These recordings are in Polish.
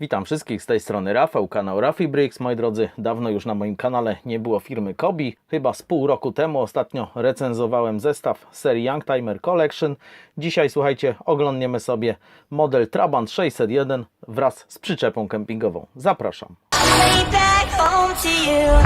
Witam wszystkich z tej strony Rafał, kanał Rafi Bricks. Moi drodzy, dawno już na moim kanale nie było firmy Kobi. Chyba z pół roku temu ostatnio recenzowałem zestaw serii Youngtimer Collection. Dzisiaj słuchajcie, oglądniemy sobie model Trabant 601 wraz z przyczepą kempingową. Zapraszam. way back home to you.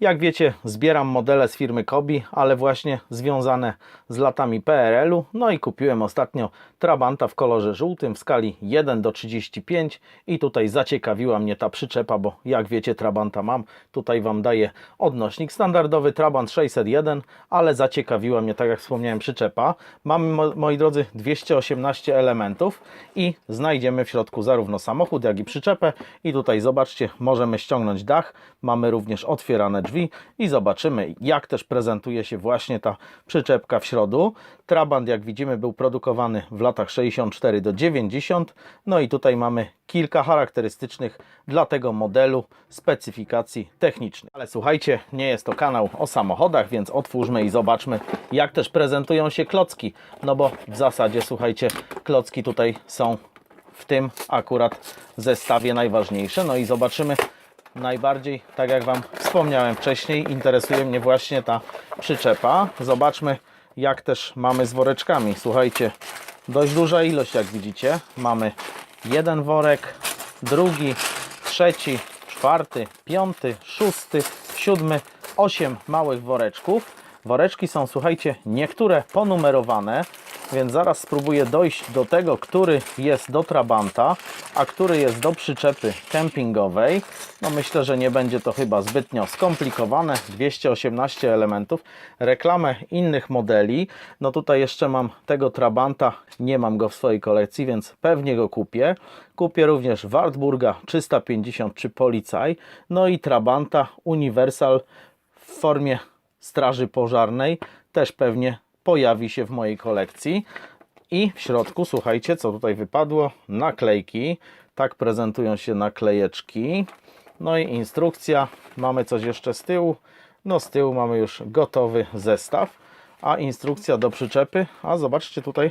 Jak wiecie, zbieram modele z firmy Kobi, ale właśnie związane z latami PRL-u. No i kupiłem ostatnio Trabanta w kolorze żółtym w skali 1 do 35 i tutaj zaciekawiła mnie ta przyczepa, bo jak wiecie, Trabanta mam. Tutaj Wam daję odnośnik standardowy Trabant 601, ale zaciekawiła mnie, tak jak wspomniałem, przyczepa. Mamy, mo- moi drodzy, 218 elementów i znajdziemy w środku zarówno samochód, jak i przyczepę. I tutaj zobaczcie, możemy ściągnąć dach. Mamy również otwierane drzwi i zobaczymy, jak też prezentuje się właśnie ta przyczepka w środku. Trabant, jak widzimy, był produkowany w latach 64 do 90. No i tutaj mamy kilka charakterystycznych dla tego modelu specyfikacji technicznych. Ale słuchajcie, nie jest to kanał o samochodach, więc otwórzmy i zobaczmy, jak też prezentują się klocki. No bo w zasadzie, słuchajcie, klocki tutaj są w tym akurat zestawie najważniejsze. No i zobaczymy najbardziej, tak jak Wam wspomniałem wcześniej, interesuje mnie właśnie ta przyczepa. Zobaczmy, jak też mamy z woreczkami. Słuchajcie, dość duża ilość, jak widzicie. Mamy jeden worek, drugi, trzeci, czwarty, piąty, szósty, siódmy, osiem małych woreczków. Woreczki są, słuchajcie, niektóre ponumerowane, więc zaraz spróbuję dojść do tego, który jest do Trabanta, a który jest do przyczepy kempingowej. No myślę, że nie będzie to chyba zbytnio skomplikowane. 218 elementów. Reklamę innych modeli. No tutaj jeszcze mam tego Trabanta, nie mam go w swojej kolekcji, więc pewnie go kupię. Kupię również Wartburga 353 Policaj, no i Trabanta Universal w formie straży pożarnej też pewnie pojawi się w mojej kolekcji. I w środku, słuchajcie, co tutaj wypadło? Naklejki. Tak prezentują się naklejeczki. No i instrukcja. Mamy coś jeszcze z tyłu. No z tyłu mamy już gotowy zestaw. A instrukcja do przyczepy. A zobaczcie tutaj,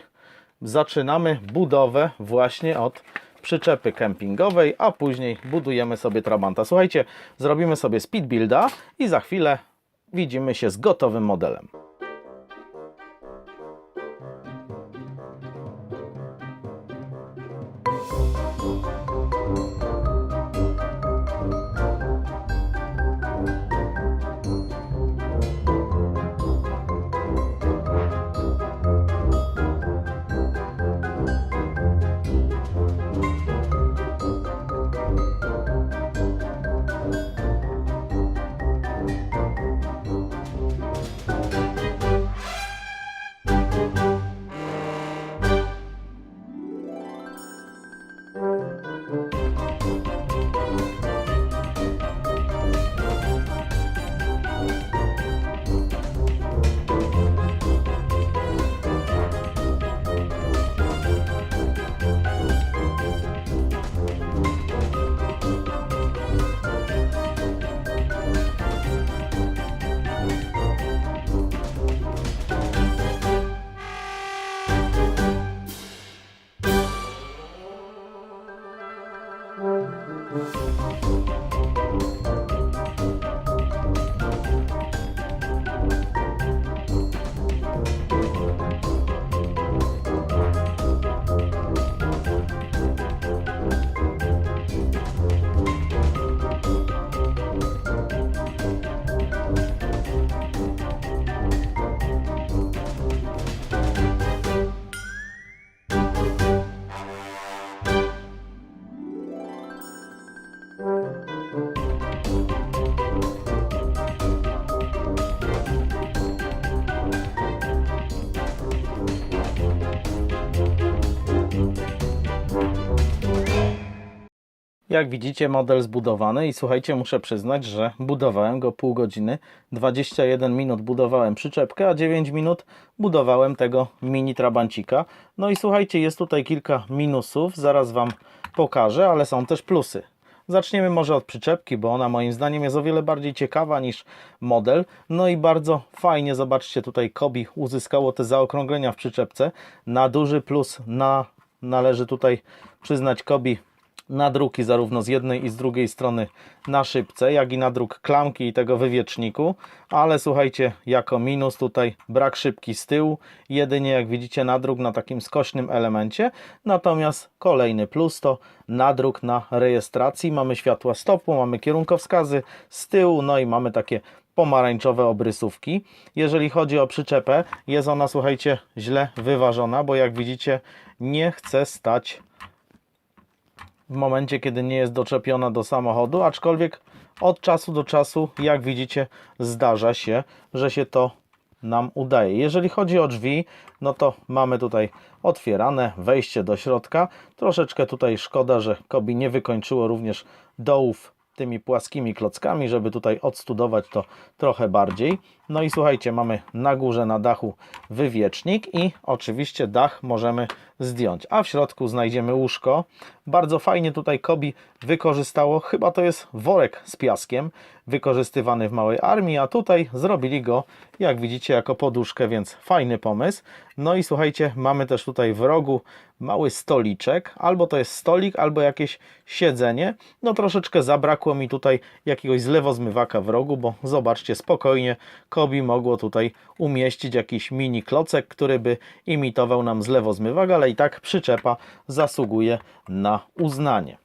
zaczynamy budowę właśnie od przyczepy kempingowej, a później budujemy sobie Trabanta. Słuchajcie, zrobimy sobie speed builda i za chwilę widzimy się z gotowym modelem. Jak widzicie, model zbudowany i słuchajcie, muszę przyznać, że budowałem go pół godziny. 21 minut budowałem przyczepkę, a 9 minut budowałem tego mini trabancika. No i słuchajcie, jest tutaj kilka minusów, zaraz Wam pokażę, ale są też plusy. Zaczniemy może od przyczepki, bo ona moim zdaniem jest o wiele bardziej ciekawa niż model. No i bardzo fajnie, zobaczcie tutaj Kobi uzyskało te zaokrąglenia w przyczepce. Na duży plus na, należy tutaj przyznać Kobi nadruki zarówno z jednej i z drugiej strony na szybce, jak i nadruk klamki i tego wywieczniku, ale słuchajcie, jako minus tutaj brak szybki z tyłu, jedynie jak widzicie nadruk na takim skośnym elemencie, natomiast kolejny plus to nadruk na rejestracji, mamy światła stopu, mamy kierunkowskazy z tyłu, no i mamy takie pomarańczowe obrysówki. Jeżeli chodzi o przyczepę, jest ona, słuchajcie, źle wyważona, bo jak widzicie, nie chce stać w momencie, kiedy nie jest doczepiona do samochodu, aczkolwiek od czasu do czasu, jak widzicie, zdarza się, że się to nam udaje. Jeżeli chodzi o drzwi, no to mamy tutaj otwierane wejście do środka. Troszeczkę tutaj szkoda, że Kobi nie wykończyło również dołów tymi płaskimi klockami, żeby tutaj odstudować to trochę bardziej. No i słuchajcie, mamy na górze, na dachu wywiecznik i oczywiście dach możemy zdjąć. A w środku znajdziemy łóżko. Bardzo fajnie tutaj Kobi wykorzystało, chyba to jest worek z piaskiem, wykorzystywany w małej armii, a tutaj zrobili go, jak widzicie, jako poduszkę, więc fajny pomysł. No i słuchajcie, mamy też tutaj w rogu mały stoliczek, albo to jest stolik, albo jakieś siedzenie. No troszeczkę zabrakło mi tutaj jakiegoś zlewozmywaka w rogu, bo zobaczcie, spokojnie Kobi mogło tutaj umieścić jakiś mini klocek, który by imitował nam zlewozmywak, ale i tak przyczepa zasługuje na uznanie.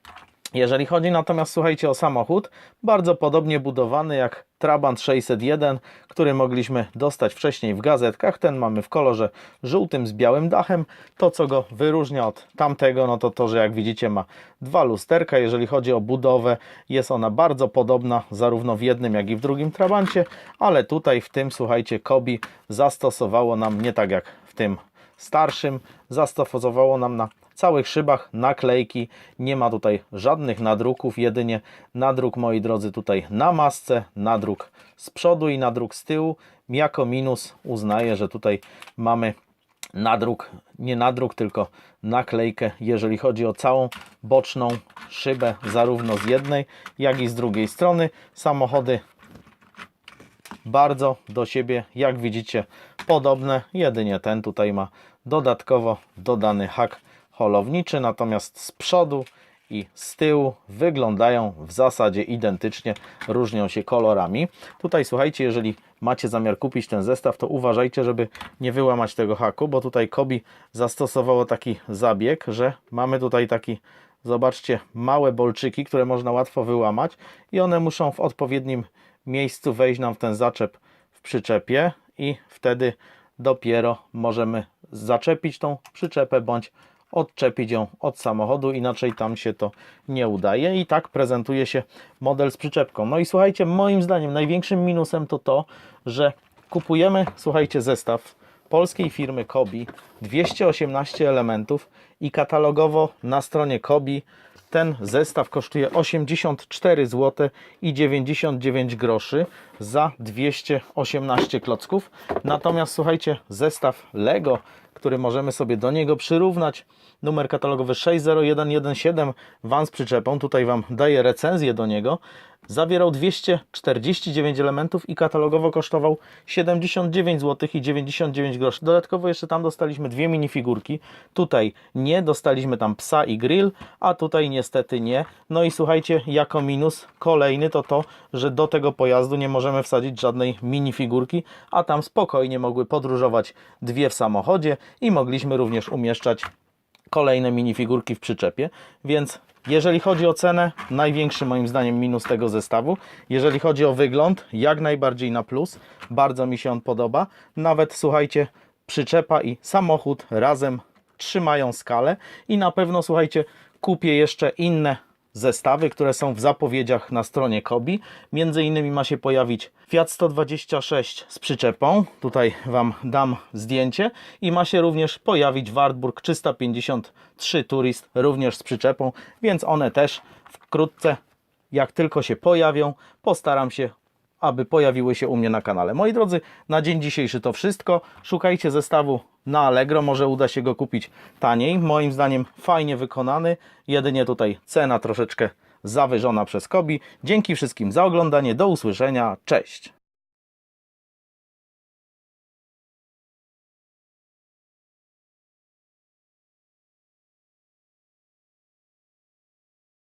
Jeżeli chodzi natomiast, słuchajcie, o samochód, bardzo podobnie budowany jak Trabant 601, który mogliśmy dostać wcześniej w gazetkach. Ten mamy w kolorze żółtym z białym dachem. To, co go wyróżnia od tamtego, no to to, że jak widzicie ma dwa lusterka. Jeżeli chodzi o budowę, jest ona bardzo podobna zarówno w jednym, jak i w drugim Trabancie, ale tutaj w tym, słuchajcie, Kobi zastosowało nam nie tak jak w tym starszym, zastosowało nam na całych szybach naklejki, nie ma tutaj żadnych nadruków, jedynie nadruk, moi drodzy, tutaj na masce, nadruk z przodu i nadruk z tyłu. Jako minus uznaję, że tutaj mamy nadruk, nie nadruk, tylko naklejkę, jeżeli chodzi o całą boczną szybę, zarówno z jednej, jak i z drugiej strony. Samochody bardzo do siebie, jak widzicie, podobne. Jedynie ten tutaj ma dodatkowo dodany hak holowniczy, natomiast z przodu i z tyłu wyglądają w zasadzie identycznie, różnią się kolorami. Tutaj słuchajcie, jeżeli macie zamiar kupić ten zestaw, to uważajcie, żeby nie wyłamać tego haku, bo tutaj Kobi zastosowało taki zabieg, że mamy tutaj taki Zobaczcie, małe bolczyki, które można łatwo wyłamać i one muszą w odpowiednim miejscu wejść nam w ten zaczep w przyczepie i wtedy dopiero możemy zaczepić tą przyczepę bądź odczepić ją od samochodu, inaczej tam się to nie udaje i tak prezentuje się model z przyczepką. No i słuchajcie, moim zdaniem największym minusem to to, że kupujemy, słuchajcie, zestaw polskiej firmy Kobi 218 elementów i katalogowo na stronie Kobi ten zestaw kosztuje 84 zł i 99 groszy za 218 klocków. Natomiast słuchajcie, zestaw Lego, który możemy sobie do niego przyrównać, numer katalogowy 60117 van z przyczepą, tutaj Wam daję recenzję do niego, zawierał 249 elementów i katalogowo kosztował 79 zł i 99 groszy. Dodatkowo jeszcze tam dostaliśmy dwie minifigurki. Tutaj nie, dostaliśmy tam psa i grill, a tutaj niestety nie. No i słuchajcie, jako minus kolejny to to, że do tego pojazdu nie możemy wsadzić żadnej minifigurki, a tam spokojnie mogły podróżować dwie w samochodzie i mogliśmy również umieszczać kolejne minifigurki w przyczepie, więc jeżeli chodzi o cenę, największy moim zdaniem minus tego zestawu. Jeżeli chodzi o wygląd, jak najbardziej na plus. Bardzo mi się on podoba. Nawet słuchajcie, przyczepa i samochód razem trzymają skalę i na pewno słuchajcie, kupię jeszcze inne zestawy, które są w zapowiedziach na stronie Kobi. Między innymi ma się pojawić Fiat 126 z przyczepą. Tutaj Wam dam zdjęcie. I ma się również pojawić Wartburg 353 Turist również z przyczepą, więc one też wkrótce, jak tylko się pojawią, postaram się aby pojawiły się u mnie na kanale. Moi drodzy, na dzień dzisiejszy to wszystko. Szukajcie zestawu na Allegro, może uda się go kupić taniej. Moim zdaniem fajnie wykonany, jedynie tutaj cena troszeczkę zawyżona przez Kobi. Dzięki wszystkim za oglądanie, do usłyszenia, cześć!